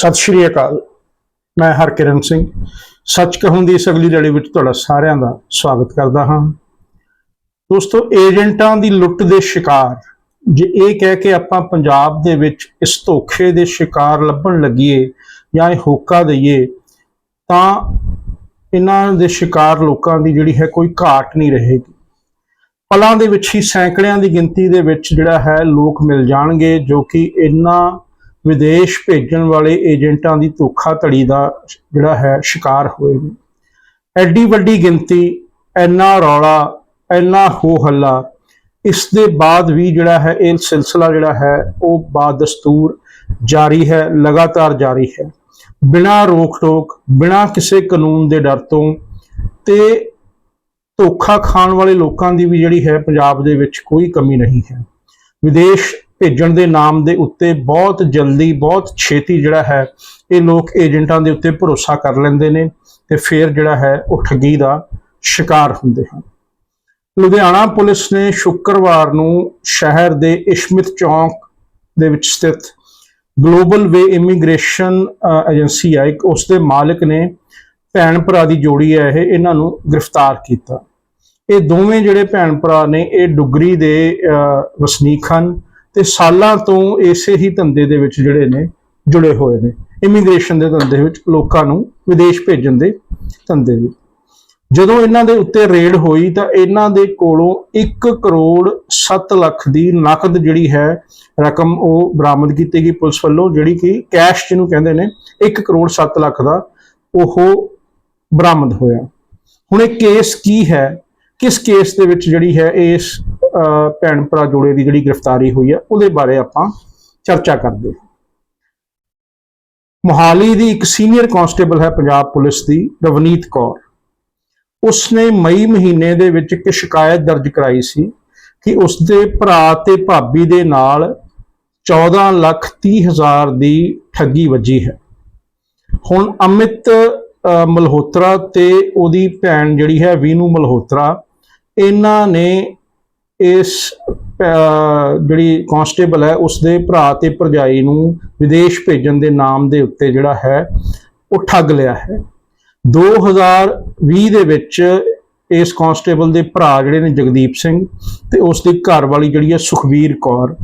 ਸਤਿ ਸ਼੍ਰੀ ਅਕਾਲ। ਮੈਂ ਹਰਕਿਰਨ ਸਿੰਘ। ਸੱਚ ਕਹੂੰ ਦੀ ਇਸ ਅਗਲੀ ਲੜੀ ਵਿੱਚ ਤੁਹਾਡਾ ਸਾਰਿਆਂ ਦਾ ਸਵਾਗਤ ਕਰਦਾ ਹਾਂ। ਦੋਸਤੋ, ਏਜੰਟਾਂ ਦੀ ਲੁੱਟ ਦੇ ਸ਼ਿਕਾਰ। ਜੇ ਇਹ ਕਹਿ ਕੇ ਆਪਾਂ ਪੰਜਾਬ ਦੇ ਵਿੱਚ ਇਸ ਧੋਖੇ ਦੇ ਸ਼ਿਕਾਰ ਲੱਭਣ ਲੱਗੀਏ ਜਾਂ ਇਹ ਹੋਕਾ ਦਈਏ, ਤਾਂ ਇਹਨਾਂ ਦੇ ਸ਼ਿਕਾਰ ਲੋਕਾਂ ਦੀ ਜਿਹੜੀ ਹੈ ਕੋਈ ਘਾਟ ਨਹੀਂ ਰਹੇਗੀ। ਪਲਾਂ ਦੇ ਵਿੱਚ ਹੀ ਸੈਂਕੜਿਆਂ ਦੀ ਗਿਣਤੀ ਦੇ ਵਿੱਚ ਜਿਹੜਾ ਹੈ ਲੋਕ ਮਿਲ ਜਾਣਗੇ, ਜੋ ਕਿ ਇਹਨਾਂ ਵਿਦੇਸ਼ ਭੇਜਣ ਵਾਲੇ ਏਜੰਟਾਂ ਦੀ ਧੋਖਾਧੜੀ ਦਾ ਜਿਹੜਾ ਹੈ ਸ਼ਿਕਾਰ ਹੋਏ ਨੇ। ਐਡੀ ਵੱਡੀ ਗਿਣਤੀ ਇੰਨਾ ਰੌਲਾ ਇੰਨਾ ਹੋ ਹੱਲਾ, ਇਸ ਦੇ ਬਾਅਦ ਵੀ ਜਿਹੜਾ ਹੈ ਇਹ ਸਿਲਸਿਲਾ ਜਿਹੜਾ ਹੈ ਉਹ ਬਾਦਸਤੂਰ ਜਾਰੀ ਹੈ, ਲਗਾਤਾਰ ਜਾਰੀ ਹੈ। ਬਿਨਾਂ ਰੋਕ ਟੋਕ ਬਿਨਾਂ ਕਿਸੇ ਕਾਨੂੰਨ ਦੇ ਡਰ ਤੋਂ ਤੇ ਧੋਖਾ ਖਾਣ ਵਾਲੇ ਲੋਕਾਂ ਦੀ ਵੀ ਜਿਹੜੀ ਹੈ ਪੰਜਾਬ ਦੇ ਵਿੱਚ ਕੋਈ ਕਮੀ ਨਹੀਂ ਹੈ। ਵਿਦੇਸ਼ ਭੇਜਣ ਦੇ ਨਾਮ ਦੇ ਉੱਤੇ ਬਹੁਤ ਜਲਦੀ ਬਹੁਤ ਛੇਤੀ ਜਿਹੜਾ ਹੈ ਇਹ ਲੋਕ ਏਜੰਟਾਂ ਦੇ ਉੱਤੇ ਭਰੋਸਾ ਕਰ ਲੈਂਦੇ ਨੇ ਤੇ ਫਿਰ ਜਿਹੜਾ ਹੈ ਉਹ ਠੱਗੀ ਦਾ ਸ਼ਿਕਾਰ ਹੁੰਦੇ ਹਨ। ਲੁਧਿਆਣਾ ਪੁਲਿਸ ਨੇ ਸ਼ੁੱਕਰਵਾਰ ਨੂੰ ਸ਼ਹਿਰ ਦੇ ਇਸ਼ਮਿਤ ਚੌਂਕ ਦੇ ਵਿੱਚ ਸਥਿਤ ਗਲੋਬਲ ਵੇ ਇਮੀਗ੍ਰੇਸ਼ਨ ਏਜੰਸੀ ਹੈ ਇੱਕ ਉਸ ਦੇ ਮਾਲਕ ਨੇ ਭੈਣ ਭਰਾ ਦੀ ਜੋੜੀ ਹੈ ਇਹ ਇਹਨਾਂ ਨੂੰ ਗ੍ਰਿਫਤਾਰ ਕੀਤਾ। ਇਹ ਦੋਵੇਂ ਜਿਹੜੇ ਭੈਣ ਭਰਾ ਨੇ ਇਹ ਡੁਗਰੀ ਦੇ ਅਹ, ਵਸਨੀਕ ਹਨ। ਤੇ ਸਾਲਾਂ ਤੋਂ ਇਸੇ ਹੀ ਧੰਦੇ ਦੇ ਵਿੱਚ ਜਿਹੜੇ ਨੇ, ਜੁੜੇ ਹੋਏ ਨੇ। ਇਮੀਗ੍ਰੇਸ਼ਨ ਦੇ ਧੰਦੇ ਵਿੱਚ ਲੋਕਾਂ ਨੂੰ ਵਿਦੇਸ਼ ਭੇਜਣ ਦੇ ਧੰਦੇ ਵਿੱਚ ਜਦੋਂ ਇਹਨਾਂ ਦੇ ਉੱਤੇ ਰੇਡ ਹੋਈ ਤਾਂ ਇਹਨਾਂ ਦੇ ਕੋਲੋਂ 1 ਕਰੋੜ 7 ਲੱਖ ਦੀ ਨਕਦ ਜਿਹੜੀ ਹੈ, ਰਕਮ ਉਹ ਬਰਾਮਦ ਕੀਤੀ ਗਈ ਪੁਲਿਸ ਵੱਲੋਂ, ਜਿਹੜੀ ਕਿ ਕੈਸ਼ ਜਿਹਨੂੰ ਕਹਿੰਦੇ ਨੇ 1 ਕਰੋੜ 7 ਲੱਖ ਦਾ ਉਹ ਬਰਾਮਦ ਹੋਇਆ। ਹੁਣ ਇਹ ਕੇਸ ਕੀ ਹੈ? ਕਿਸ ਕੇਸ ਦੇ ਵਿੱਚ ਜਿਹੜੀ ਹੈ ਇਸ ਭੈਣ ਭਰਾ ਜੋੜੇ ਦੀ ਜਿਹੜੀ ਗ੍ਰਿਫਤਾਰੀ ਹੋਈ ਹੈ ਉਹਦੇ ਬਾਰੇ ਆਪਾਂ ਚਰਚਾ ਕਰਦੇ ਹਾਂ। ਮੋਹਾਲੀ ਦੀ ਇੱਕ ਸੀਨੀਅਰ ਕਾਂਸਟੇਬਲ ਹੈ ਪੰਜਾਬ ਪੁਲਿਸ ਦੀ ਰਵਨੀਤ ਕੌਰ। ਉਸਨੇ ਮਈ ਮਹੀਨੇ ਦੇ ਵਿੱਚ ਇੱਕ ਸ਼ਿਕਾਇਤ ਦਰਜ ਕਰਾਈ ਸੀ ਕਿ ਉਸਦੇ ਭਰਾ ਤੇ ਭਾਬੀ ਦੇ ਨਾਲ 14 ਲੱਖ 30 ਹਜ਼ਾਰ ਦੀ ਠੱਗੀ ਵੱਜੀ ਹੈ। ਹੁਣ ਅਮਿਤ ਅ, ਮਲਹੋਤਰਾ ਤੇ ਉਹਦੀ ਭੈਣ ਜਿਹੜੀ ਹੈ ਵੀਨੂ ਮਲਹੋਤਰਾ ਇਹਨਾਂ ਨੇ ਇਸ ਜਿਹੜੀ ਕਾਂਸਟੇਬਲ ਹੈ, ਉਸਦੇ ਭਰਾ ਤੇ ਭਰਜਾਈ ਨੂੰ ਵਿਦੇਸ਼ ਭੇਜਣ ਦੇ ਨਾਮ ਦੇ ਉੱਤੇ ਜਿਹੜਾ ਹੈ, ਉਹ ਠੱਗ ਲਿਆ ਹੈ। 2020 ਦੇ ਵਿੱਚ ਇਸ ਕਾਂਸਟੇਬਲ ਦੇ ਭਰਾ ਜਿਹੜੇ ਨੇ ਜਗਦੀਪ ਸਿੰਘ ਤੇ ਉਸ ਦੀ ਘਰ ਵਾਲੀ ਜਿਹੜੀ ਹੈ ਸੁਖਵੀਰ ਕੌਰ,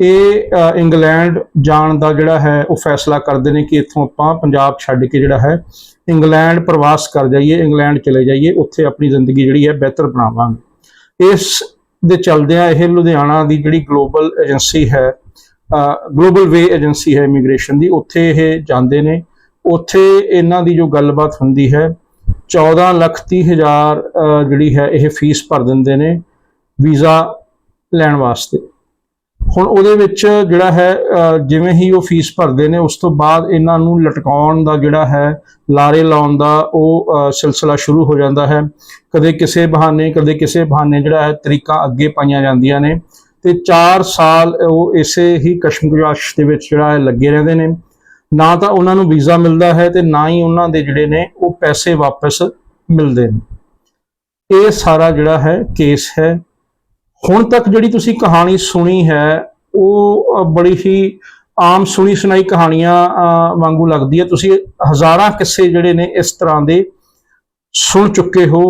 ਇਹ ਇੰਗਲੈਂਡ ਜਾਣ ਦਾ ਜਿਹੜਾ ਹੈ, ਉਹ ਫੈਸਲਾ ਕਰਦੇ ਨੇ ਕਿ ਇੱਥੋਂ ਆਪਾਂ ਪੰਜਾਬ ਛੱਡ ਕੇ ਜਿਹੜਾ ਹੈ, ਇੰਗਲੈਂਡ ਪ੍ਰਵਾਸ ਕਰ ਜਾਈਏ, ਇੰਗਲੈਂਡ ਚਲੇ ਜਾਈਏ, ਉੱਥੇ ਆਪਣੀ ਜ਼ਿੰਦਗੀ ਜਿਹੜੀ ਹੈ ਬਿਹਤਰ ਬਣਾਵਾਂਗੇ। ਇਸ ਦੇ ਚਲਦਿਆਂ ਇਹ ਲੁਧਿਆਣਾ ਦੀ ਜਿਹੜੀ ਗਲੋਬਲ ਏਜੰਸੀ ਹੈ ਗਲੋਬਲ ਵੇ ਏਜੰਸੀ ਹੈ ਇਮੀਗ੍ਰੇਸ਼ਨ ਦੀ, ਉੱਥੇ ਇਹ ਜਾਂਦੇ ਨੇ। ਉੱਥੇ ਇਹਨਾਂ ਦੀ ਜੋ ਗੱਲਬਾਤ ਹੁੰਦੀ ਹੈ 14 ਲੱਖ 30 ਹਜ਼ਾਰ ਜਿਹੜੀ ਹੈ ਇਹ ਫੀਸ ਭਰ ਦਿੰਦੇ ਨੇ ਵੀਜ਼ਾ ਲੈਣ ਵਾਸਤੇ। ਹੁਣ ਉਹਦੇ ਵਿੱਚ ਜਿਹੜਾ ਹੈ ਜਿਵੇਂ ਹੀ ਉਹ ਫੀਸ ਭਰਦੇ ਨੇ, ਉਸ ਤੋਂ ਬਾਅਦ ਇਹਨਾਂ ਨੂੰ ਲਟਕਾਉਣ ਦਾ ਜਿਹੜਾ ਹੈ, ਲਾਰੇ ਲਾਉਣ ਦਾ ਉਹ ਸਿਲਸਿਲਾ ਸ਼ੁਰੂ ਹੋ ਜਾਂਦਾ ਹੈ। ਕਦੇ ਕਿਸੇ ਬਹਾਨੇ, ਕਦੇ ਕਿਸੇ ਬਹਾਨੇ ਜਿਹੜਾ ਹੈ, ਤਰੀਕਾ ਅੱਗੇ ਪਾਈਆਂ ਜਾਂਦੀਆਂ ਨੇ। ਤੇ 4 ਸਾਲ ਉਹ ਇਸੇ ਹੀ ਕਸ਼ਮਕਸ਼ ਦੇ ਵਿੱਚ ਜਿਹੜਾ ਹੈ, ਲੱਗੇ ਰਹਿੰਦੇ ਨੇ। ਨਾ ਤਾਂ ਉਹਨਾਂ ਨੂੰ ਵੀਜ਼ਾ ਮਿਲਦਾ ਹੈ ਤੇ ਨਾ ਹੀ ਉਹਨਾਂ ਦੇ ਜਿਹੜੇ ਨੇ, ਉਹ ਪੈਸੇ ਵਾਪਸ ਮਿਲਦੇ ਨੇ। ਇਹ ਸਾਰਾ ਜਿਹੜਾ ਹੈ, ਕੇਸ ਹੈ। ਹੁਣ ਤੱਕ ਜਿਹੜੀ ਤੁਸੀਂ ਕਹਾਣੀ ਸੁਣੀ ਹੈ ਉਹ ਬੜੀ ਹੀ ਆਮ ਸੁਣੀ ਸੁਣਾਈ ਕਹਾਣੀਆਂ ਅ, ਵਾਂਗੂ ਲੱਗਦੀ ਹੈ। ਤੁਸੀਂ ਹਜ਼ਾਰਾਂ ਕਿੱਸੇ ਜਿਹੜੇ ਨੇ ਇਸ ਤਰ੍ਹਾਂ ਦੇ ਸੁਣ ਚੁੱਕੇ ਹੋ।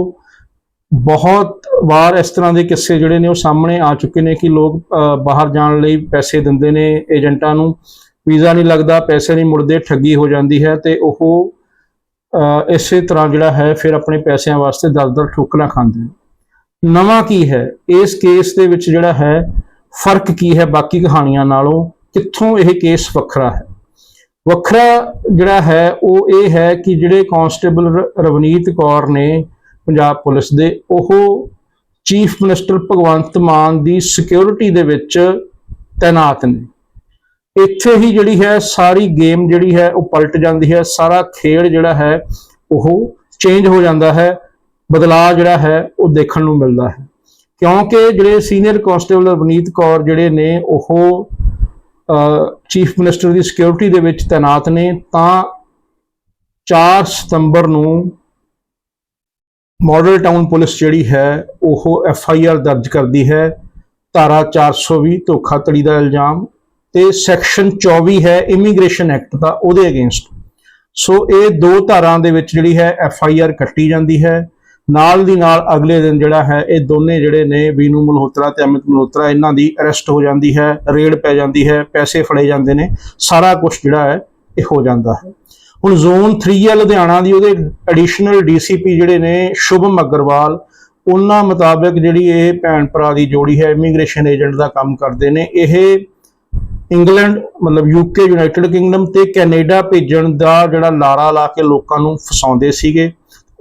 ਬਹੁਤ ਵਾਰ ਇਸ ਤਰ੍ਹਾਂ ਦੇ ਕਿੱਸੇ ਜਿਹੜੇ ਨੇ ਉਹ ਸਾਹਮਣੇ ਆ ਚੁੱਕੇ ਨੇ ਕਿ ਲੋਕ ਅ, ਬਾਹਰ ਜਾਣ ਲਈ ਪੈਸੇ ਦਿੰਦੇ ਨੇ ਏਜੰਟਾਂ ਨੂੰ। ਵੀਜ਼ਾ ਨਹੀਂ ਲੱਗਦਾ ਪੈਸੇ ਨਹੀਂ ਮੁੜਦੇ ਠੱਗੀ ਹੋ ਜਾਂਦੀ ਹੈ ਤੇ ਉਹ ਅ, ਇਸੇ ਤਰ੍ਹਾਂ ਜਿਹੜਾ ਹੈ ਫਿਰ ਆਪਣੇ ਪੈਸਿਆਂ ਵਾਸਤੇ ਦਰ-ਦਰ ਠੋਕਰਾਂ ਖਾਂਦੇ ਨੇ। ਨਵਾਂ ਕੀ ਹੈ? ਇਸ ਕੇਸ ਦੇ ਵਿੱਚ ਜਿਹੜਾ ਹੈ, ਫ਼ਰਕ ਕੀ ਹੈ ਬਾਕੀ ਕਹਾਣੀਆਂ ਨਾਲੋਂ? ਕਿੱਥੋਂ ਇਹ ਕੇਸ ਵੱਖਰਾ ਹੈ? ਵੱਖਰਾ ਜਿਹੜਾ ਹੈ, ਉਹ ਇਹ ਹੈ ਕਿ ਜਿਹੜੇ ਕਾਂਸਟੇਬਲ ਰ- ਰਵਨੀਤ ਕੌਰ ਨੇ ਪੰਜਾਬ ਪੁਲਿਸ ਦੇ, ਉਹ ਚੀਫ ਮਿਨਿਸਟਰ ਭਗਵੰਤ ਮਾਨ ਦੀ ਸਿਕਿਉਰਿਟੀ ਦੇ ਵਿੱਚ ਤਾਇਨਾਤ ਨੇ। ਇੱਥੇ ਹੀ ਜਿਹੜੀ ਹੈ, ਸਾਰੀ ਗੇਮ ਜਿਹੜੀ ਹੈ, ਉਹ ਪਲਟ ਜਾਂਦੀ ਹੈ, ਸਾਰਾ ਖੇਡ ਜਿਹੜਾ ਹੈ, ਉਹ ਚੇਂਜ ਹੋ ਜਾਂਦਾ ਹੈ। ਬਦਲਾਅ ਜਿਹੜਾ ਹੈ, ਉਹ ਦੇਖਣ ਨੂੰ ਮਿਲਦਾ ਹੈ। ਕਿਉਂਕਿ ਜਿਹੜੇ ਸੀਨੀਅਰ ਕਾਂਸਟੇਬਲ ਰਵਨੀਤ ਕੌਰ ਜਿਹੜੇ ਨੇ, ਉਹ ਚੀਫ ਮਿਨਿਸਟਰ ਦੀ ਸਿਕਿਉਰਿਟੀ ਦੇ ਵਿੱਚ ਤਾਇਨਾਤ ਨੇ, ਤਾਂ 4 ਸਤੰਬਰ ਨੂੰ ਮਾਡਲ ਟਾਊਨ ਪੁਲਿਸ ਜਿਹੜੀ ਹੈ, ਉਹ ਐਫ ਆਈ ਆਰ ਦਰਜ ਕਰਦੀ ਹੈ। ਧਾਰਾ 420 ਧੋਖਾਧੜੀ ਦਾ ਇਲਜ਼ਾਮ ਤੇ ਸੈਕਸ਼ਨ 24 ਹੈ, ਇਮੀਗ੍ਰੇਸ਼ਨ ਐਕਟ ਦਾ, ਉਹਦੇ ਅਗੇਂਸਟ। ਸੋ ਇਹ ਦੋ ਧਾਰਾਂ ਦੇ ਵਿੱਚ ਜਿਹੜੀ ਹੈ, ਐਫ ਆਈ ਆਰ ਕੱਟੀ ਜਾਂਦੀ ਹੈ। ਨਾਲ ਦੀ ਨਾਲ ਅਗਲੇ ਦਿਨ ਜਿਹੜਾ ਹੈ, ਇਹ ਦੋਨੇ ਜਿਹੜੇ ਨੇ ਵੀਨੂ ਮਲਹੋਤਰਾ ਤੇ ਅਮਿਤ ਮਲਹੋਤਰਾ, ਇਹਨਾਂ ਦੀ ਅਰੈਸਟ ਹੋ ਜਾਂਦੀ ਹੈ, ਰੇਡ ਪੈ ਜਾਂਦੀ ਹੈ, ਪੈਸੇ ਫੜੇ ਜਾਂਦੇ ਨੇ, ਸਾਰਾ ਕੁਝ ਜਿਹੜਾ ਹੈ, ਇਹ ਹੋ ਜਾਂਦਾ ਹੈ। ਹੁਣ ਜ਼ੋਨ 3 ਹੈ ਲੁਧਿਆਣਾ ਦੀ, ਉਹਦੇ ਐਡੀਸ਼ਨਲ ਡੀਸੀਪੀ ਜਿਹੜੇ ਨੇ, ਸ਼ੁਭਮ ਅਗਰਵਾਲ, ਉਹਨਾਂ ਮੁਤਾਬਕ ਜਿਹੜੀ ਇਹ ਭੈਣ ਭਰਾ ਦੀ ਜੋੜੀ ਹੈ ਇਮੀਗ੍ਰੇਸ਼ਨ ਏਜੰਟ ਦਾ ਕੰਮ ਕਰਦੇ ਨੇ। ਇਹ ਇੰਗਲੈਂਡ, ਮਤਲਬ ਯੂਕੇ ਯੂਨਾਈਟਿਡ ਕਿੰਗਡਮ ਤੇ ਕੈਨੇਡਾ ਭੇਜਣ ਦਾ ਜਿਹੜਾ ਲਾਰਾ ਲਾ ਕੇ ਲੋਕਾਂ ਨੂੰ ਫਸਾਉਂਦੇ ਸੀਗੇ।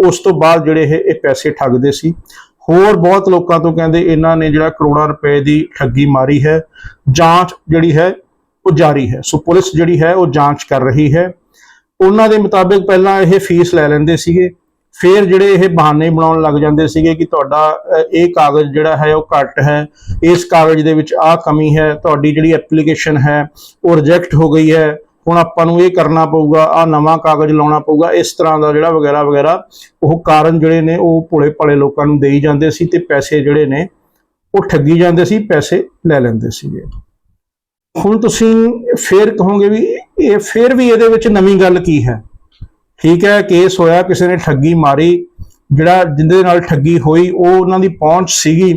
ਉਸ ਤੋਂ ਬਾਅਦ ਜਿਹੜੇ ਇਹ ਪੈਸੇ ਠੱਗਦੇ ਸੀ। ਹੋਰ ਬਹੁਤ ਲੋਕਾਂ ਤੋਂ ਕਹਿੰਦੇ ਇਹਨਾਂ ਨੇ ਜਿਹੜਾ ਕਰੋੜਾਂ ਰੁਪਏ ਦੀ ਠੱਗੀ ਮਾਰੀ ਹੈ, ਜਾਂਚ ਜਿਹੜੀ ਹੈ ਉਹ ਜਾਰੀ ਹੈ। ਸੋ ਪੁਲਿਸ ਜਿਹੜੀ ਹੈ ਉਹ ਜਾਂਚ ਕਰ ਰਹੀ ਹੈ। ਉਹਨਾਂ ਦੇ ਮੁਤਾਬਕ ਪਹਿਲਾਂ ਇਹ ਫੀਸ ਲੈ ਲੈਂਦੇ ਸੀਗੇ। ਫਿਰ ਜਿਹੜੇ ਇਹ ਬਹਾਨੇ ਬਣਾਉਣ ਲੱਗ ਜਾਂਦੇ ਸੀਗੇ ਕਿ ਤੁਹਾਡਾ ਇਹ ਕਾਗਜ਼ ਜਿਹੜਾ ਹੈ ਉਹ ਘੱਟ ਹੈ। ਇਸ ਕਾਗਜ਼ ਦੇ ਵਿੱਚ ਆਹ ਕਮੀ ਹੈ, ਤੁਹਾਡੀ ਜਿਹੜੀ ਐਪਲੀਕੇਸ਼ਨ ਹੈ ਉਹ ਰਿਜੈਕਟ ਹੋ ਗਈ ਹੈ। ਹੁਣ ਆਪਾਂ ਨੂੰ ਇਹ ਕਰਨਾ ਪਊਗਾ ਆ ਨਵਾਂ ਕਾਗਜ਼ ਲਾਉਣਾ ਪਊਗਾ ਇਸ ਤਰ੍ਹਾਂ ਦਾ ਜਿਹੜਾ ਵਗੈਰਾ ਵਗੈਰਾ ਉਹ ਕਾਰਨ ਜਿਹੜੇ ਨੇ ਉਹ ਭੋਲੇ ਭਾਲੇ ਲੋਕਾਂ ਨੂੰ ਦੇਈ ਜਾਂਦੇ ਸੀ ਤੇ ਪੈਸੇ ਜਿਹੜੇ ਨੇ ਉਹ ਠੱਗੀ ਜਾਂਦੇ ਸੀ ਪੈਸੇ ਲੈ ਲੈਂਦੇ ਸੀਗੇ। ਹੁਣ ਤੁਸੀਂ ਫੇਰ ਕਹੋਗੇ ਵੀ ਇਹ ਫੇਰ ਵੀ ਇਹਦੇ ਵਿੱਚ ਨਵੀਂ ਗੱਲ ਕੀ ਹੈ? ਠੀਕ ਹੈ ਕੇਸ ਹੋਇਆ ਕਿਸੇ ਨੇ ਠੱਗੀ ਮਾਰੀ ਜਿਹੜਾ ਜਿੰਦੇ ਨਾਲ ਠੱਗੀ ਹੋਈ ਉਹ ਉਹਨਾਂ ਦੀ ਪਹੁੰਚ ਸੀਗੀ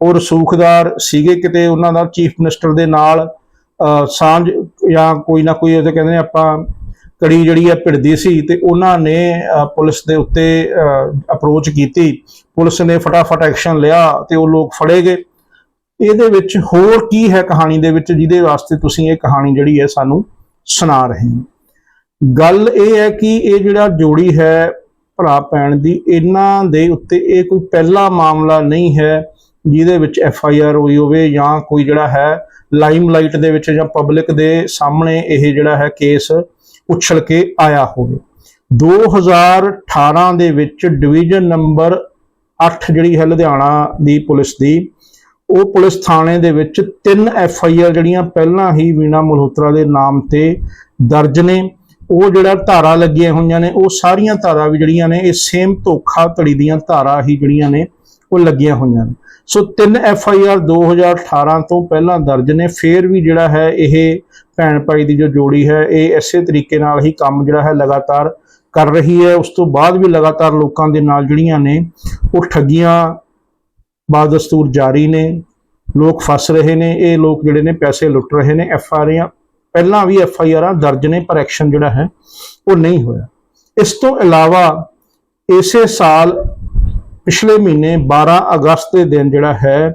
ਉਹ ਰਸੂਖਦਾਰ ਸੀਗੇ ਕਿਤੇ ਉਹਨਾਂ ਦਾ ਚੀਫ ਮਿਨਿਸਟਰ ਦੇ ਨਾਲ ਅਹ, ਸਾਂਝ ਜਾਂ ਕੋਈ ਨਾ ਕੋਈ ਉਹਦੇ ਕਹਿੰਦੇ ਆਪਾਂ ਕੜੀ ਜਿਹੜੀ ਹੈ ਭਿੜਦੀ ਸੀ ਤੇ ਉਹਨਾਂ ਨੇ ਪੁਲਿਸ ਦੇ ਉੱਤੇ ਅਪਰੋਚ ਕੀਤੀ। ਪੁਲਿਸ ਨੇ ਫਟਾਫਟ ਐਕਸ਼ਨ ਲਿਆ ਤੇ ਉਹ ਲੋਕ ਫੜੇ ਗਏ। ਇਹਦੇ ਵਿੱਚ ਹੋਰ ਕੀ ਹੈ ਕਹਾਣੀ ਦੇ ਵਿੱਚ ਜਿਹਦੇ ਵਾਸਤੇ ਤੁਸੀਂ ਇਹ ਕਹਾਣੀ ਜਿਹੜੀ ਹੈ ਸਾਨੂੰ ਸੁਣਾ ਰਹੇ ਹੋ? ਗੱਲ ਇਹ ਹੈ ਕਿ ਇਹ ਜਿਹੜਾ ਜੋੜੀ ਹੈ ਭਰਾ ਪੈਣ ਦੀ, ਇਹਨਾਂ ਦੇ ਉੱਤੇ ਇਹ ਕੋਈ ਪਹਿਲਾ ਮਾਮਲਾ ਨਹੀਂ ਹੈ ਜਿਹਦੇ ਵਿੱਚ ਐਫ ਆਈ ਆਰ ਹੋਈ ਹੋਵੇ ਜਾਂ ਕੋਈ ਜਿਹੜਾ ਹੈ ਲਾਈਮਲਾਈਟ ਦੇ ਵਿੱਚ ਜਾਂ ਪਬਲਿਕ ਦੇ ਸਾਹਮਣੇ ਇਹ ਜਿਹੜਾ ਹੈ ਕੇਸ ਉਛਲ ਕੇ ਆਇਆ ਹੋਵੇ। 2018 ਦੇ ਵਿੱਚ ਡਿਵੀਜ਼ਨ ਨੰਬਰ 8 ਜਿਹੜੀ ਹੈ ਲੁਧਿਆਣਾ ਦੀ ਪੁਲਿਸ ਦੀ, ਉਹ ਪੁਲਿਸ ਥਾਣੇ ਦੇ ਵਿੱਚ ਤਿੰਨ ਐਫ ਆਈ ਆਰ ਜਿਹੜੀਆਂ ਪਹਿਲਾਂ ਹੀ ਵੀਣਾ ਮਲਹੋਤਰਾ ਦੇ ਨਾਮ ਤੇ ਦਰਜ ਨੇ। ਉਹ ਜਿਹੜਾ ਧਾਰਾ ਲੱਗੀਆਂ ਹੋਈਆਂ ਨੇ, ਉਹ ਸਾਰੀਆਂ ਧਾਰਾ ਵੀ ਜਿਹੜੀਆਂ ਨੇ, ਇਹ ਸੇਮ ਧੋਖਾ ਧੜੀ ਦੀਆਂ ਧਾਰਾ ਹੀ ਜਿਹੜੀਆਂ ਨੇ ਉਹ ਲੱਗੀਆਂ ਹੋਈਆਂ ਨੇ। ਸੋ ਤਿੰਨ ਐਫ ਆਈ ਆਰ 2018 ਤੋਂ ਪਹਿਲਾਂ ਦਰਜ ਨੇ। ਫੇਰ ਵੀ ਜਿਹੜਾ ਹੈ ਇਹ ਭੈਣ ਭਾਈ ਦੀ ਜੋ ਜੋੜੀ ਹੈ, ਇਹ ਇਸੇ ਤਰੀਕੇ ਨਾਲ ਹੀ ਕੰਮ ਜਿਹੜਾ ਹੈ ਲਗਾਤਾਰ ਕਰ ਰਹੀ ਹੈ। ਉਸ ਤੋਂ ਬਾਅਦ ਵੀ ਲਗਾਤਾਰ ਲੋਕਾਂ ਦੇ ਨਾਲ ਜਿਹੜੀਆਂ ਨੇ। ਉਹ ਠੱਗੀਆਂ ਬਾਦਸਤੂਰ ਜਾਰੀ ਨੇ। ਲੋਕ ਫਸ ਰਹੇ ਨੇ। ਇਹ ਲੋਕ ਜਿਹੜੇ ਨੇ ਪੈਸੇ ਲੁੱਟ ਰਹੇ ਨੇ। ਐਫ ਆਰ ਪਹਿਲਾਂ ਵੀ ਐਫ ਆਈ ਆਰਾਂ ਦਰਜ ਨੇ, ਪਰ ਐਕਸ਼ਨ ਜਿਹੜਾ ਹੈ ਉਹ ਨਹੀਂ ਹੋਇਆ। ਇਸ ਤੋਂ ਇਲਾਵਾ ਇਸੇ ਸਾਲ ਪਿਛਲੇ ਮਹੀਨੇ 12 ਅਗਸਤ ਦੇ ਦਿਨ ਜਿਹੜਾ ਹੈ,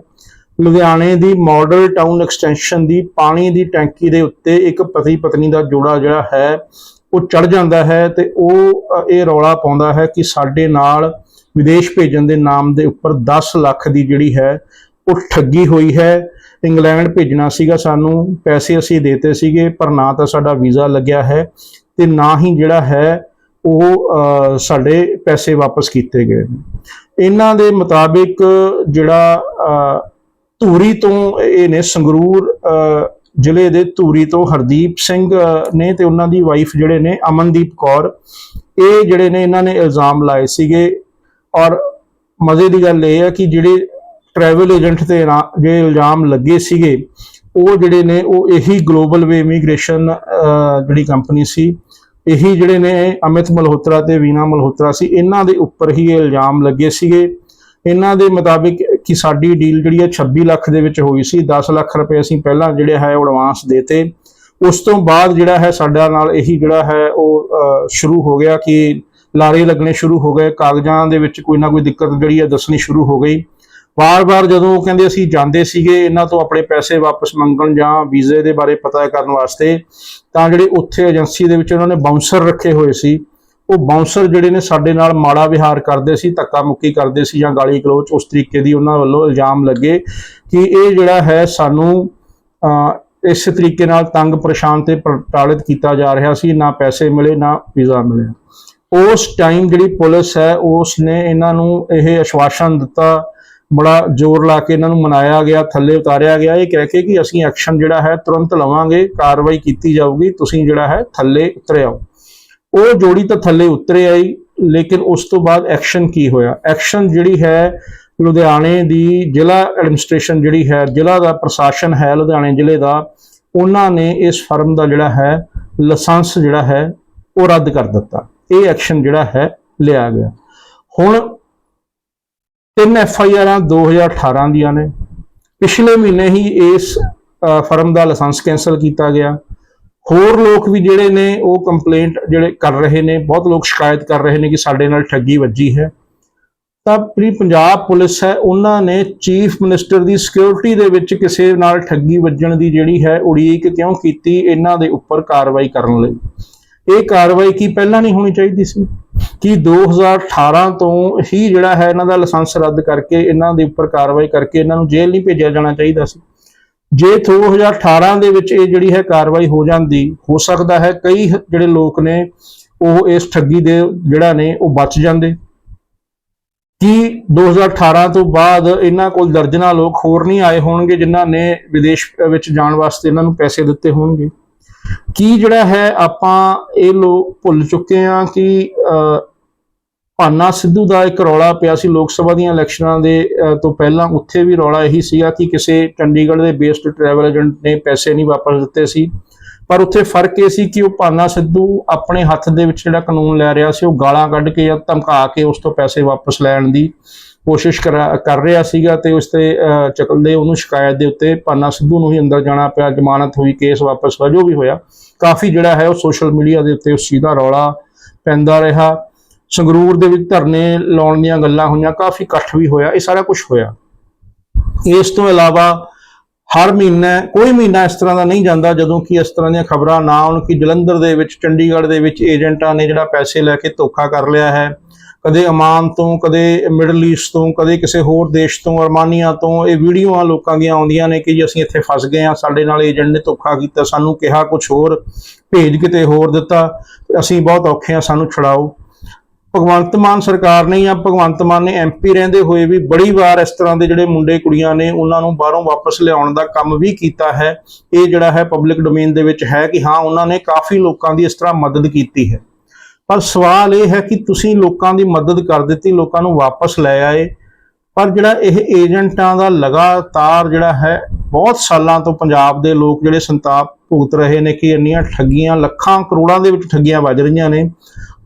ਲੁਧਿਆਣੇ ਦੀ ਮਾਡਲ ਟਾਊਨ ਐਕਸਟੈਂਸ਼ਨ ਦੀ ਪਾਣੀ ਦੀ ਟੈਂਕੀ ਦੇ ਉੱਤੇ ਇੱਕ ਪਤੀ ਪਤਨੀ ਦਾ ਜੋੜਾ ਜਿਹੜਾ ਹੈ, ਉਹ ਚੜ ਜਾਂਦਾ ਹੈ ਤੇ ਉਹ ਇਹ ਰੌਲਾ ਪਾਉਂਦਾ ਹੈ ਕਿ ਸਾਡੇ ਨਾਲ ਵਿਦੇਸ਼ ਭੇਜਣ ਦੇ ਨਾਮ ਦੇ ਉੱਪਰ 10 ਲੱਖ ਦੀ ਜਿਹੜੀ ਹੈ, ਉਹ ਠੱਗੀ ਹੋਈ ਹੈ। ਇੰਗਲੈਂਡ ਭੇਜਣਾ ਸੀਗਾ ਸਾਨੂੰ, ਪੈਸੇ ਅਸੀਂ ਦੇਤੇ ਸੀਗੇ, ਪਰ ਨਾ ਤਾਂ ਸਾਡਾ ਵੀਜ਼ਾ ਲੱਗਿਆ ਹੈ ਤੇ ਨਾ ਹੀ ਜਿਹੜਾ ਹੈ, ਉਹ ਸਾਡੇ ਪੈਸੇ ਵਾਪਸ ਕੀਤੇ ਗਏ ਨੇ। ਇਹਨਾਂ ਦੇ ਮੁਤਾਬਿਕ ਜਿਹੜਾ ਧੂਰੀ ਤੋਂ ਇਹ ਨੇ ਸੰਗਰੂਰ ਜ਼ਿਲ੍ਹੇ ਦੇ ਧੂਰੀ ਤੋਂ ਹਰਦੀਪ ਸਿੰਘ ਨੇ ਤੇ ਉਹਨਾਂ ਦੀ ਵਾਈਫ ਜਿਹੜੇ ਨੇ ਅਮਨਦੀਪ ਕੌਰ, ਇਹ ਜਿਹੜੇ ਨੇ ਇਹਨਾਂ ਨੇ ਇਲਜ਼ਾਮ ਲਾਏ ਸੀਗੇ ਔਰ ਮਜ਼ੇ ਦੀ ਗੱਲ ਇਹ ਹੈ ਕਿ ਜਿਹੜੇ ਟਰੈਵਲ ਏਜੰਟ ਤੇ ਨਾ- ਜਿਹੜੇ ਇਲਜ਼ਾਮ ਲੱਗੇ ਸੀਗੇ, ਉਹ ਜਿਹੜੇ ਨੇ ਉਹ ਇਹੀ ਗਲੋਬਲ ਵੇ ਇਮੀਗ੍ਰੇਸ਼ਨ ਜਿਹੜੀ ਕੰਪਨੀ ਸੀ ਇਹੀ ਜਿਹੜੇ ਨੇ ਅਮਿਤ ਮਲਹੋਤਰਾ ਤੇ ਵੀਨਾ ਮਲਹੋਤਰਾ ਸੀ, ਇਹਨਾਂ ਦੇ ਉੱਪਰ ਹੀ ਇਹ ਇਲਜ਼ਾਮ ਲੱਗੇ ਸੀਗੇ। ਇਹਨਾਂ ਦੇ ਮੁਤਾਬਿਕ ਕਿ ਸਾਡੀ ਡੀਲ ਜਿਹੜੀ ਹੈ 26 ਲੱਖ ਦੇ ਵਿੱਚ ਹੋਈ ਸੀ 10 ਲੱਖ ਰੁਪਏ ਅਸੀਂ ਪਹਿਲਾਂ ਜਿਹੜੇ ਹੈ ਉਹ ਐਡਵਾਂਸ ਦੇਤੇ। ਉਸ ਤੋਂ ਬਾਅਦ ਜਿਹੜਾ ਹੈ ਸਾਡਾ ਨਾਲ ਇਹੀ ਜਿਹੜਾ ਹੈ ਉਹ ਸ਼ੁਰੂ ਹੋ ਗਿਆ ਕਿ ਲਾਰੇ ਲੱਗਣੇ ਸ਼ੁਰੂ ਹੋ ਗਏ। ਕਾਗਜ਼ਾਂ ਦੇ ਵਿੱਚ ਕੋਈ ਨਾ ਕੋਈ ਦਿੱਕਤ ਜਿਹੜੀ ਹੈ ਦੱਸਣੀ ਸ਼ੁਰੂ ਹੋ ਗਈ। ਵਾਰ-ਵਾਰ ਜਦੋਂ ਉਹ ਕਹਿੰਦੇ ਅਸੀਂ ਜਾਂਦੇ ਸੀਗੇ ਇਹਨਾਂ ਤੋਂ ਆਪਣੇ ਪੈਸੇ ਵਾਪਸ ਮੰਗਣ ਜਾਂ ਵੀਜ਼ੇ ਦੇ ਬਾਰੇ ਪਤਾ ਕਰਨ ਵਾਸਤੇ ਤਾਂ ਜਿਹੜੇ ਉੱਥੇ ਏਜੰਸੀ ਦੇ ਵਿੱਚ ਉਹਨਾਂ ਨੇ ਬਾਉਂਸਰ ਰੱਖੇ ਹੋਏ ਸੀ ਉਹ ਬਾਉਂਸਰ ਜਿਹੜੇ ਨੇ ਸਾਡੇ ਨਾਲ ਮਾੜਾ ਵਿਹਾਰ ਕਰਦੇ ਸੀ ਧੱਕਾ ਮੁੱਕੀ ਕਰਦੇ ਸੀ ਜਾਂ ਗਾਲੀ ਗਲੋਚ ਉਸ ਤਰੀਕੇ ਦੀ ਉਹਨਾਂ ਵੱਲੋਂ ਇਲਜ਼ਾਮ ਲੱਗੇ ਕਿ ਇਹ ਜਿਹੜਾ ਹੈ ਸਾਨੂੰ ਅਹ, ਇਸ ਤਰੀਕੇ ਨਾਲ ਤੰਗ ਪਰੇਸ਼ਾਨ ਤੇ ਪ੍ਰਤਾੜਿਤ ਕੀਤਾ ਜਾ ਰਿਹਾ ਸੀ ਨਾ ਪੈਸੇ ਮਿਲੇ ਨਾ ਵੀਜ਼ਾ ਮਿਲਿਆ। ਉਸ ਟਾਈਮ ਜਿਹੜੀ ਪੁਲਿਸ ਹੈ ਉਸ ਨੇ ਇਹਨਾਂ ਨੂੰ ਇਹ ਆਸ਼ਵਾਸਨ ਦਿੱਤਾ ਬੜਾ ਜ਼ੋਰ ਲਾ ਕੇ ਇਹਨਾਂ ਨੂੰ ਮਨਾਇਆ ਗਿਆ, ਥੱਲੇ ਉਤਾਰਿਆ ਗਿਆ। ਇਹ ਕਹਿ ਕੇ ਕਿ ਅਸੀਂ ਐਕਸ਼ਨ ਜਿਹੜਾ ਹੈ ਤੁਰੰਤ ਲਵਾਂਗੇ, ਕਾਰਵਾਈ ਕੀਤੀ ਜਾਊਗੀ, ਤੁਸੀਂ ਜਿਹੜਾ ਹੈ ਥੱਲੇ ਉਤਰ ਆਓ। ਉਹ ਜੋੜੀ ਤਾਂ ਥੱਲੇ ਉਤਰੇ ਆਈ, ਲੇਕਿਨ ਉਸ ਤੋਂ ਬਾਅਦ ਐਕਸ਼ਨ ਕੀ ਹੋਇਆ? ਐਕਸ਼ਨ ਜਿਹੜੀ ਹੈ ਲੁਧਿਆਣੇ ਦੀ ਜ਼ਿਲ੍ਹਾ ਐਡਮਿਨਿਸਟ੍ਰੇਸ਼ਨ ਜਿਹੜੀ ਹੈ, ਜ਼ਿਲ੍ਹਾ ਦਾ ਪ੍ਰਸ਼ਾਸਨ ਹੈ, ਲੁਧਿਆਣੇ ਜ਼ਿਲ੍ਹੇ ਦਾ, ਉਹਨਾਂ ਨੇ ਇਸ ਫਰਮ ਦਾ ਜਿਹੜਾ ਹੈ, ਲਾਇਸੈਂਸ ਜਿਹੜਾ ਹੈ, ਉਹ ਰੱਦ ਕਰ ਦਿੱਤਾ। ਇਹ ਐਕਸ਼ਨ ਜਿਹੜਾ ਹੈ, ਲਿਆ ਗਿਆ। ਹੁਣ ਤਿੰਨ ਐਫ ਆਈ ਆਰਾਂ 2018 ਦੀਆਂ ਨੇ। ਪਿਛਲੇ ਮਹੀਨੇ ਹੀ ਇਸ ਫਰਮ ਦਾ ਲਾਇਸੈਂਸ ਕੈਨਸਲ ਕੀਤਾ ਗਿਆ। ਹੋਰ ਲੋਕ ਵੀ ਜਿਹੜੇ ਨੇ, ਉਹ ਕੰਪਲੇਂਟ ਜਿਹੜੇ ਕਰ ਰਹੇ ਨੇ, ਬਹੁਤ ਲੋਕ ਸ਼ਿਕਾਇਤ ਕਰ ਰਹੇ ਨੇ ਕਿ ਸਾਡੇ ਨਾਲ ਠੱਗੀ ਵੱਜੀ ਹੈ। ਤਾਂ ਜਿਹੜੀ ਪੰਜਾਬ ਪੁਲਿਸ ਹੈ, ਉਹਨਾਂ ਨੇ ਚੀਫ ਮਿਨਿਸਟਰ ਦੀ ਸਿਕਿਉਰਿਟੀ ਦੇ ਵਿੱਚ ਕਿਸੇ ਨਾਲ ਠੱਗੀ ਵੱਜਣ ਦੀ ਜਿਹੜੀ ਹੈ, ਉਡੀਕ ਕਿਉਂ ਕੀਤੀ, ਇਹਨਾਂ ਦੇ ਉੱਪਰ ਕਾਰਵਾਈ ਕਰਨ ਲਈ। ਇਹ ਕਾਰਵਾਈ ਕੀ ਪਹਿਲਾਂ ਨਹੀਂ ਹੋਣੀ ਚਾਹੀਦੀ ਸੀ? ਕਿ 2018 ਤੋਂ ਹੀ ਜਿਹੜਾ ਹੈ ਇਹਨਾਂ ਦਾ ਲਾਇਸੈਂਸ ਰੱਦ ਕਰਕੇ ਇਹਨਾਂ ਦੇ ਉੱਪਰ ਕਾਰਵਾਈ ਕਰਕੇ ਇਹਨਾਂ ਨੂੰ ਜੇਲ੍ਹ ਨਹੀਂ ਭੇਜਿਆ ਜਾਣਾ ਚਾਹੀਦਾ ਸੀ। ਜੇ 2018 ਦੇ ਵਿੱਚ ਇਹ ਜਿਹੜੀ ਹੈ ਕਾਰਵਾਈ ਹੋ ਜਾਂਦੀ, ਹੋ ਸਕਦਾ ਹੈ ਕਈ ਜਿਹੜੇ ਲੋਕ ਨੇ ਉਹ ਇਸ ਠੱਗੀ ਦੇ ਜਿਹੜਾ ਨੇ ਉਹ ਬਚ ਜਾਂਦੇ। ਕਿ 2018 ਤੋਂ ਬਾਅਦ ਇਹਨਾਂ ਕੋਲ ਦਰਜਨਾ ਲੋਕ ਹੋਰ ਨਹੀਂ ਆਏ ਹੋਣਗੇ ਜਿਨ੍ਹਾਂ ਨੇ ਵਿਦੇਸ਼ ਵਿੱਚ ਜਾਣ ਵਾਸਤੇ ਇਹਨਾਂ ਨੂੰ ਪੈਸੇ ਦਿੱਤੇ ਹੋਣਗੇ? ਕੀ ਜਿਹੜਾ ਹੈ ਆਪਾਂ ਇਹ ਲੋ ਭੁੱਲ ਚੁੱਕੇ ਆ ਕਿ ਅਹ, ਭਾਨਾ ਸਿੱਧੂ ਦਾ ਇੱਕ ਰੌਲਾ ਪਿਆ ਸੀ ਲੋਕ ਸਭਾ ਦੀਆਂ ਇਲੈਕਸ਼ਨਾਂ ਦੇ ਅਹ, ਤੋਂ ਪਹਿਲਾਂ ਉੱਥੇ ਵੀ ਰੌਲਾ ਇਹੀ ਸੀਗਾ ਕਿ ਕਿਸੇ ਚੰਡੀਗੜ੍ਹ ਦੇ ਬੇਸਡ ਟਰੈਵਲ ਏਜੰਟ ਨੇ ਪੈਸੇ ਨਹੀਂ ਵਾਪਸ ਦਿੱਤੇ ਸੀ। ਪਰ ਉੱਥੇ ਫ਼ਰਕ ਇਹ ਸੀ ਕਿ ਉਹ ਭਾਨਾ ਸਿੱਧੂ ਆਪਣੇ ਹੱਥ ਦੇ ਵਿੱਚ ਜਿਹੜਾ ਕਾਨੂੰਨ ਲੈ ਰਿਹਾ ਸੀ ਉਹ ਗਾਲਾਂ ਕੱਢ ਕੇ ਜਾਂ ਧਮਕਾ ਕੇ ਉਸ ਤੋਂ ਪੈਸੇ ਵਾਪਸ ਲੈਣ ਦੀ ਕੋਸ਼ਿਸ਼ ਕਰਾ- ਕਰ ਰਿਹਾ ਸੀਗਾ ਤੇ ਉਸ ਤੇ ਅਹ, ਉਹਨੂੰ ਸ਼ਿਕਾਇਤ ਦੇ ਉੱਤੇ ਭਾਨਾ ਸਿੱਧੂ ਨੂੰ ਹੀ ਅੰਦਰ ਜਾਣਾ ਪਿਆ ਜ਼ਮਾਨਤ ਹੋਈ ਕੇਸ ਵਾਪਸ ਹੋਇਆ ਜੋ ਵੀ ਹੋਇਆ। ਕਾਫੀ ਜਿਹੜਾ ਹੈ ਉਹ ਸੋਸ਼ਲ ਮੀਡੀਆ ਦੇ ਉੱਤੇ ਉਸ ਚੀਜ਼ ਦਾ ਰੌਲਾ ਪੈਂਦਾ ਰਿਹਾ। ਸੰਗਰੂਰ ਦੇ ਵਿੱਚ ਧਰਨੇ ਲਾਉਣ ਦੀਆਂ ਗੱਲਾਂ ਹੋਈਆਂ ਕਾਫੀ ਇਕੱਠ ਵੀ ਹੋਇਆ ਇਹ ਸਾਰਾ ਕੁਝ ਹੋਇਆ। ਇਸ ਤੋਂ ਇਲਾਵਾ ਹਰ ਮਹੀਨਾ ਕੋਈ ਮਹੀਨਾ ਇਸ ਤਰ੍ਹਾਂ ਦਾ ਨਹੀਂ ਜਾਂਦਾ ਜਦੋਂ ਕਿ ਇਸ ਤਰ੍ਹਾਂ ਦੀਆਂ ਖਬਰਾਂ ਨਾ ਆਉਣ ਕਿ ਜਲੰਧਰ ਦੇ ਵਿੱਚ ਚੰਡੀਗੜ੍ਹ ਦੇ ਵਿੱਚ ਏਜੰਟਾਂ ਨੇ ਜਿਹੜਾ ਪੈਸੇ ਲੈ ਕੇ ਧੋਖਾ ਕਰ ਲਿਆ ਹੈ। ਕਦੇ ਅਮਾਨ ਤੋਂ, ਕਦੇ ਮਿਡਲ ਈਸਟ ਤੋਂ, ਕਦੇ ਕਿਸੇ ਹੋਰ ਦੇਸ਼ ਤੋਂ, ਅਰਮਾਨੀਆ ਤੋਂ, ਇਹ ਵੀਡੀਓਆਂ ਲੋਕਾਂ ਦੀਆਂ ਆਉਂਦੀਆਂ ਨੇ ਕਿ ਜੀ ਅਸੀਂ ਇੱਥੇ ਫਸ ਗਏ ਆ ਸਾਡੇ ਨਾਲ ਏਜੰਟ ਨੇ ਧੋਖਾ ਕੀਤਾ, ਸਾਨੂੰ ਕਿਹਾ ਕੁਝ ਹੋਰ, ਭੇਜ ਕਿਤੇ ਹੋਰ ਦਿੱਤਾ ਅਸੀਂ ਬਹੁਤ ਔਖੇ ਆ ਸਾਨੂੰ ਛੁਡਾਓ। ਭਗਵੰਤ ਮਾਨ ਸਰਕਾਰ ਨੇ ਜਾਂ ਭਗਵੰਤ ਮਾਨ ਨੇ ਐਮਪੀ ਰਹਿੰਦੇ ਹੋਏ ਵੀ ਬੜੀ ਵਾਰ ਇਸ ਤਰ੍ਹਾਂ ਦੇ ਜਿਹੜੇ ਮੁੰਡੇ ਕੁੜੀਆਂ ਨੇ, ਉਹਨਾਂ ਨੂੰ ਬਾਹਰੋਂ ਵਾਪਸ ਲਿਆਉਣ ਦਾ ਕੰਮ ਵੀ ਕੀਤਾ ਹੈ। ਇਹ ਜਿਹੜਾ ਹੈ ਪਬਲਿਕ ਡੋਮੇਨ ਦੇ ਵਿੱਚ ਹੈ ਕਿ ਹਾਂ, ਉਹਨਾਂ ਨੇ ਕਾਫੀ ਲੋਕਾਂ ਦੀ ਇਸ ਤਰ੍ਹਾਂ ਮਦਦ ਕੀਤੀ ਹੈ। ਪਰ ਸਵਾਲ ਇਹ ਹੈ ਕਿ ਤੁਸੀਂ ਲੋਕਾਂ ਦੀ ਮਦਦ ਕਰ ਦਿੱਤੀ, ਲੋਕਾਂ ਨੂੰ ਵਾਪਸ ਲੈ ਆਏ। ਪਰ ਜਿਹੜਾ ਇਹ ਏਜੰਟਾਂ ਦਾ ਲਗਾਤਾਰ ਜਿਹੜਾ ਹੈ, ਬਹੁਤ ਸਾਲਾਂ ਤੋਂ ਪੰਜਾਬ ਦੇ ਲੋਕ ਜਿਹੜੇ ਸੰਤਾਪ ਭੁਗਤ ਰਹੇ ਨੇ ਕਿ ਇੰਨੀਆਂ ਠੱਗੀਆਂ, ਲੱਖਾਂ ਕਰੋੜਾਂ ਦੇ ਵਿੱਚ ਠੱਗੀਆਂ ਵੱਜ ਰਹੀਆਂ ਨੇ,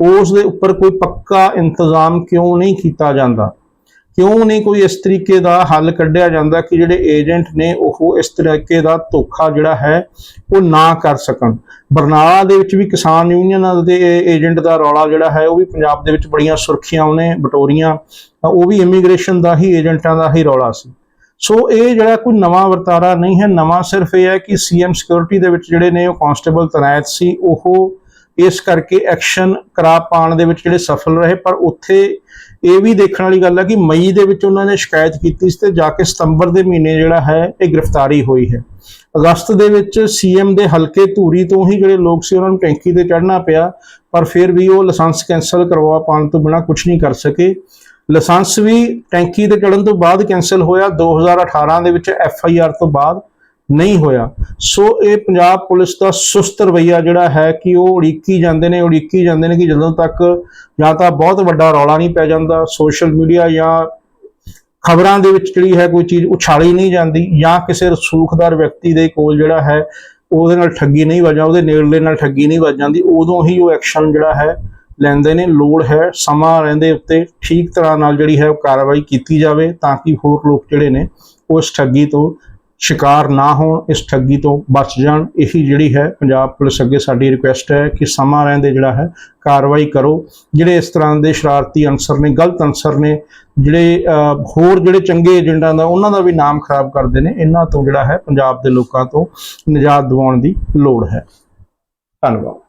ਉਸ ਦੇ ਉੱਪਰ ਕੋਈ ਪੱਕਾ ਇੰਤਜ਼ਾਮ ਕਿਉਂ ਨਹੀਂ ਕੀਤਾ ਜਾਂਦਾ? ਕਿਉਂ ਨਹੀਂ ਕੋਈ ਇਸ ਤਰੀਕੇ ਦਾ ਹੱਲ ਕੱਢਿਆ ਜਾਂਦਾ ਕਿ ਜਿਹੜੇ ਏਜੰਟ ਨੇ ਉਹ ਇਸ ਤਰੀਕੇ ਦਾ ਧੋਖਾ ਜਿਹੜਾ ਹੈ ਉਹ ਨਾ ਕਰ ਸਕਣ? ਬਰਨਾਲਾ ਦੇ ਵਿੱਚ ਵੀ ਕਿਸਾਨ ਯੂਨੀਅਨਾਂ ਦੇ ਏਜੰਟ ਦਾ ਰੌਲਾ ਜਿਹੜਾ ਹੈ ਉਹ ਵੀ ਪੰਜਾਬ ਦੇ ਵਿੱਚ ਬੜੀਆਂ ਸੁਰਖੀਆਂ ਉਹਨੇ, ਬਟੋਰੀਆਂ ਉਹ ਵੀ ਇਮੀਗ੍ਰੇਸ਼ਨ ਦਾ ਹੀ ਏਜੰਟਾਂ ਦਾ ਹੀ ਰੌਲਾ ਸੀ। ਸੋ ਇਹ ਜਿਹੜਾ ਕੋਈ ਨਵਾਂ ਵਰਤਾਰਾ ਨਹੀਂ ਹੈ, ਨਵਾਂ ਸਿਰਫ ਇਹ ਹੈ ਕਿ ਸੀਐਮ ਸਿਕਿਉਰਿਟੀ ਦੇ ਵਿੱਚ ਜਿਹੜੇ ਨੇ ਉਹ ਕਾਂਸਟੇਬਲ ਤਨਾਇਤ ਸੀ, ਉਹ ਇਸ ਕਰਕੇ ਐਕਸ਼ਨ ਕਰਾ ਪਾਉਣ ਦੇ ਵਿੱਚ ਜਿਹੜੇ ਸਫਲ ਰਹੇ, ਪਰ ਉੱਥੇ ਇਹ ਵੀ ਦੇਖਣ ਵਾਲੀ ਗੱਲ ਹੈ ਕਿ ਮਈ ਦੇ ਵਿੱਚ ਉਹਨਾਂ ਨੇ ਸ਼ਿਕਾਇਤ ਕੀਤੀ ਸੀ ਤੇ ਜਾ ਕੇ ਸਤੰਬਰ ਦੇ ਮਹੀਨੇ ਜਿਹੜਾ ਹੈ, ਇਹ ਗ੍ਰਿਫਤਾਰੀ ਹੋਈ ਹੈ। ਅਗਸਤ ਦੇ ਵਿੱਚ ਸੀਐਮ ਦੇ ਹਲਕੇ ਧੂਰੀ ਤੋਂ ਹੀ ਜਿਹੜੇ ਲੋਕ ਸੀ, ਉਹਨਾਂ ਨੂੰ ਟੈਂਕੀ ਤੇ ਚੜ੍ਹਨਾ ਪਿਆ, ਪਰ ਫਿਰ ਵੀ ਉਹ ਲਾਇਸੈਂਸ ਕੈਨਸਲ ਕਰਵਾ ਪਾਉਣ ਤੋਂ ਬਿਨਾ ਕੁਝ ਨਹੀਂ ਕਰ ਸਕੇ। ਲਾਇਸੈਂਸ ਵੀ ਟੈਂਕੀ ਤੇ ਚੜਨ ਤੋਂ ਬਾਅਦ ਕੈਨਸਲ ਹੋਇਆ 2018 ਦੇ ਵਿੱਚ ਐਫ ਆਈ ਆਰ ਤੋਂ ਬਾਅਦ। ਨਹੀਂ ਹੋਇਆ। ਸੋ ਇਹ ਪੰਜਾਬ ਪੁਲਿਸ ਦਾ ਸੁਸਤ ਰਵਈਆ ਜਿਹੜਾ ਹੈ ਕਿ ਉਹ ਉਡੀਕੀ ਜਾਂਦੇ ਨੇ, ਉਡੀਕੀ ਜਾਂਦੇ ਨੇ ਕਿ ਜਦੋਂ ਤੱਕ ਜਾਂ ਤਾਂ ਬਹੁਤ ਵੱਡਾ ਰੌਲਾ ਨਹੀਂ ਪੈ ਜਾਂਦਾ ਸੋਸ਼ਲ ਮੀਡੀਆ ਜਾਂ ਖਬਰਾਂ ਦੇ ਵਿੱਚ ਜਿਹੜੀ ਹੈ ਕੋਈ ਚੀਜ਼ ਉਛਾਲੀ ਨਹੀਂ ਜਾਂਦੀ ਜਾਂ ਕਿਸੇ ਰਸੂਖਦਾਰ ਵਿਅਕਤੀ ਦੇ ਕੋਲ ਜਿਹੜਾ ਹੈ ਉਹਦੇ ਨਾਲ ਠੱਗੀ ਨਹੀਂ ਵੱਜ ਉਹਦੇ ਨੇੜਲੇ ਨਾਲ ਠੱਗੀ ਨਹੀਂ ਵੱਜ ਜਾਂਦੀ, ਉਦੋਂ ਹੀ ਉਹ ਐਕਸ਼ਨ ਜਿਹੜਾ ਹੈ ਲੈਂਦੇ ਨੇ। ਲੋੜ ਹੈ ਸਮਾਂ ਰਹਿੰਦੇ ਉੱਤੇ ਠੀਕ ਤਰ੍ਹਾਂ ਨਾਲ ਜਿਹੜੀ ਹੈ ਉਹ ਕਾਰਵਾਈ ਕੀਤੀ ਜਾਵੇ ਤਾਂ ਕਿ ਹੋਰ ਲੋਕ ਜਿਹੜੇ ਨੇ ਉਹ ਇਸ ਠੱਗੀ ਤੋਂ ਸ਼ਿਕਾਰ ਨਾ ਹੋਣ, ਇਸ ਠੱਗੀ ਤੋਂ ਬਚ ਜਾਣ, ਇਹੀ ਜਿਹੜੀ ਹੈ ਪੰਜਾਬ ਪੁਲਿਸ ਅੱਗੇ ਸਾਡੀ ਰਿਕੁਐਸਟ ਹੈ ਕਿ ਸਮਾਂ ਰਹਿੰਦੇ ਜਿਹੜਾ ਹੈ, ਕਾਰਵਾਈ ਕਰੋ। ਜਿਹੜੇ ਇਸ ਤਰ੍ਹਾਂ ਦੇ ਸ਼ਰਾਰਤੀ ਅਨਸਰ ਨੇ, ਗਲਤ ਅਨਸਰ ਨੇ, ਜਿਹੜੇ ਹੋਰ ਜਿਹੜੇ ਚੰਗੇ ਏਜੰਟਾਂ ਦਾ, ਉਹਨਾਂ ਦਾ ਵੀ ਨਾਮ ਖਰਾਬ ਕਰਦੇ ਨੇ, ਇਹਨਾਂ ਤੋਂ ਜਿਹੜਾ ਹੈ ਪੰਜਾਬ ਦੇ ਲੋਕਾਂ ਤੋਂ ਨਿਜਾਤ ਦਿਵਾਉਣ ਦੀ ਲੋੜ ਹੈ। ਧੰਨਵਾਦ।